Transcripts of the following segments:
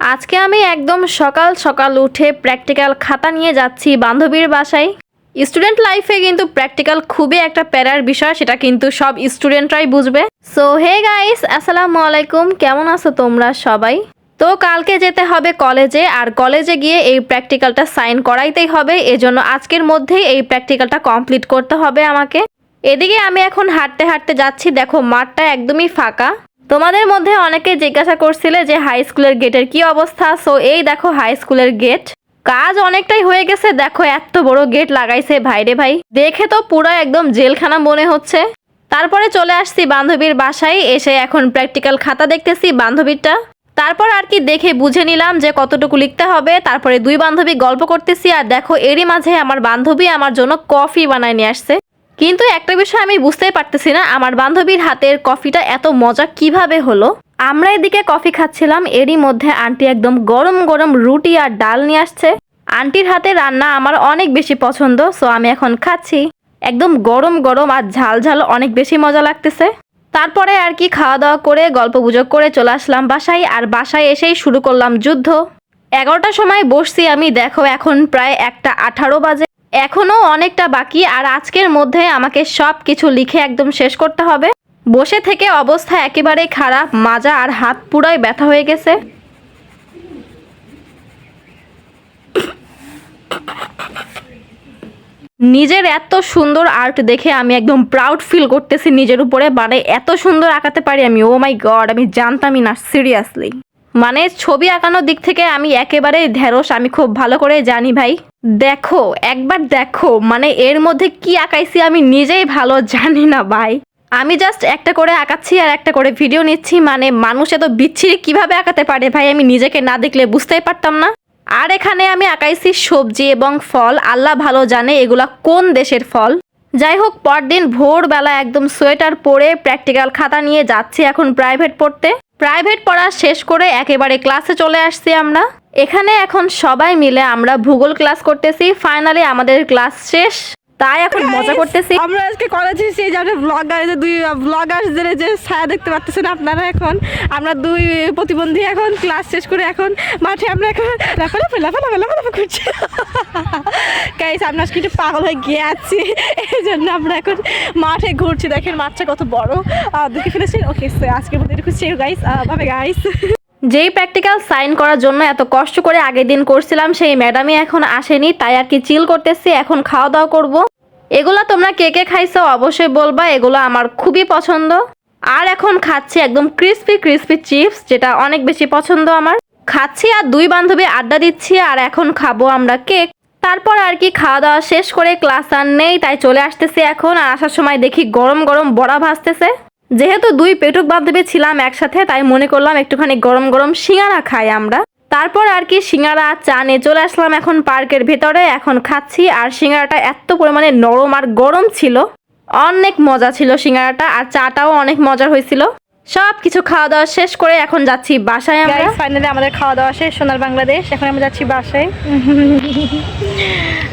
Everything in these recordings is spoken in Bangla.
আজকে আমি একদম সকাল সকাল উঠে প্র্যাকটিক্যাল খাতা নিয়ে যাচ্ছি বান্ধবীর বাসায়। স্টুডেন্ট লাইফে কিন্তু প্র্যাকটিক্যাল খুবই একটা প্যারার বিষয়, সেটা কিন্তু সব স্টুডেন্টরাই বুঝবে। সো হে গাইস আসসালামু আলাইকুম, কেমন আছো তোমরা সবাই? তো কালকে যেতে হবে কলেজে, আর কলেজে গিয়ে এই প্র্যাকটিক্যালটা সাইন করাইতেই হবে। এজন্য আজকের মধ্যেই এই প্র্যাকটিক্যালটা কমপ্লিট করতে হবে আমাকে। এদিকে আমি এখন হাঁটতে হাঁটতে যাচ্ছি, দেখো মাঠটা একদমই ফাঁকা। তোমাদের মধ্যে অনেকে জিজ্ঞাসা করছিলে যে হাই স্কুলের গেটের কি অবস্থা? সো এই দেখো হাই স্কুলের গেট কাজ অনেকটাই হয়ে গেছে। দেখো এত বড় গেট লাগাইছে ভাইরে ভাই। দেখে তো পুরো একদম জেলখানা মনে হচ্ছে। তারপরে চলে আসছি বান্ধবীর বাসায়। এসে এখন প্র্যাকটিক্যাল খাতা দেখতেছি বান্ধবীরটা। তারপর আর কি দেখে বুঝে নিলাম যে কতটুকু লিখতে হবে। তারপরে দুই বান্ধবী গল্প করতেছি। আর দেখো এরই মাঝে আমার বান্ধবী আমার জন্য কফি বানায় নিয়ে আসছে। কিন্তু একটা বিষয় আমি বুঝতেই পারতেছি না, আমার বান্ধবীর হাতের কফিটা এত মজা কীভাবে হলো? আমরা এদিকে কফি খাচ্ছিলাম, এরই মধ্যে আন্টি একদম গরম গরম রুটি আর ডাল নিয়ে আসছে। আন্টির হাতে রান্না আমার অনেক বেশি পছন্দ সো আমি এখন খাচ্ছি। একদম গরম গরম আর ঝাল ঝাল অনেক বেশি মজা লাগতেছে। তারপরে আর কি খাওয়া দাওয়া করে গল্প গুজব করে চলে আসলাম বাসায়, আর বাসায় এসেই শুরু করলাম যুদ্ধ। এগারোটার সময় বসছি আমি, দেখো এখন প্রায় একটা আঠারো বাজে। এখনও অনেকটা বাকি, আর আজকের মধ্যে আমাকে সব কিছু লিখে একদম শেষ করতে হবে। বসে থেকে অবস্থা একেবারেই খারাপ, মাজা আর হাত পুরাই ব্যথা হয়ে গেছে। নিজের এত সুন্দর আর্ট দেখে আমি একদম প্রাউড ফিল করতেছি নিজের উপরে মানে এত সুন্দর আঁকাতে পারি আমি ও মাই গড আমি জানতামই না সিরিয়াসলি মানে ছবি আঁকানোর দিক থেকে আমি একেবারে ঢেঁড়স, আমি খুব ভালো করে জানি ভাই। দেখো, একবার দেখো মানে এর মধ্যে কি আঁকাইছি আমি নিজেই ভালো জানি না, ভাই। আমি জাস্ট একটা করে আঁকাচ্ছি আর একটা করে ভিডিও নিচ্ছি মানে মানুষ এত বিচ্ছিরি কীভাবে আঁকাতে পারে, ভাই? আমি নিজেকে না দেখলে বুঝতেই পারতাম না। আর এখানে আমি আঁকাইছি সবজি এবং ফল, আল্লাহ ভালো জানে এগুলা কোন দেশের ফল। যাই হোক, পরদিন ভোরবেলা একদম সোয়েটার পরে প্র্যাকটিক্যাল খাতা নিয়ে যাচ্ছি এখন প্রাইভেট পড়তে। প্রাইভেট পড়া শেষ করে একেবারে ক্লাসে চলে আসছি আমরা। এখানে এখন সবাই মিলে আমরা ভূগোল ক্লাস করতেছি। ফাইনালি আমাদের ক্লাস শেষ। তাই এখন মজা করতেছি। আমরা আজকে কলেজে এসে যে আমরা ব্লগার যে দুই ব্লগারদের যে ছায়া দেখতে পাচ্ছেন আপনারা এখন। আমরা দুই প্রতিবন্ধী এখন ক্লাস শেষ করে এখন মাঠে আমরা এখন লাফালাফি লাফালাফি লাফালাফি করছি। গাইস আমরা আজকে একটু পাগল হয়ে গিয়েছি এই জন্য আমরা এখন মাঠে ঘুরছি। দেখেন মাঠটা কত বড়। দেখে ফেলেছেন? ওকে আজকের মধ্যে এটুকু শেয়ার গাইস ভাবে গাইস যেই প্র্যাকটিক্যাল সাইন করার জন্য এত কষ্ট করে আগের দিন করছিলাম, সেই ম্যাডামই এখন আসেনি, তাই আর কি চিল করতেছি, এখন খাওয়া দাওয়া করব। এগুলো তোমরা কে কে খাইছো অবশ্যই বলবা, এগুলো আমার খুবই পছন্দ। আর এখন খাচ্ছি একদম ক্রিস্পি ক্রিস্পি চিপস যেটা অনেক বেশি পছন্দ আমার। খাচ্ছি আর দুই বান্ধবী আড্ডা দিচ্ছি, আর এখন খাব আমরা কেক তারপর আর কি খাওয়া দাওয়া শেষ করে ক্লাস আর নেই, তাই চলে আসতেছি এখন, আর আসার সময় দেখি গরম গরম বড়া ভাজতেছে। যেহেতু দুই পেটুক বান্ধবী ছিলাম একসাথে তাই মনে করলাম একটুখানি গরম গরম সিঙ্গারা খাই আমরা। তারপর আর কি সিঙ্গারা চা নিয়ে চলে আসলাম এখন পার্কের ভেতরে। এখন খাচ্ছি আর সিঙ্গারাটা এত পরিমাণে নরম আর গরম ছিল। অনেক মজা ছিল সিঙ্গারাটা আর চাটাও অনেক মজার হয়েছিল। সব কিছু খাওয়া দাওয়া শেষ করে এখন যাচ্ছি বাসায় আমরা। ফাইনালি আমাদের খাওয়া দাওয়া শেষ সোনার বাংলাদেশ। এখন আমরা যাচ্ছি বাসায়।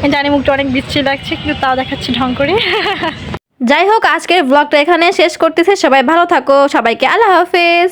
জানি মুখটা অনেক বিচ্ছি লাগছে কিন্তু তাও দেখাচ্ছি ঢং করে। যাই হোক আজকের ব্লগটা এখানে শেষ করতেছে। সবাই ভালো থাকো সবাইকে আল্লাহ হাফেজ।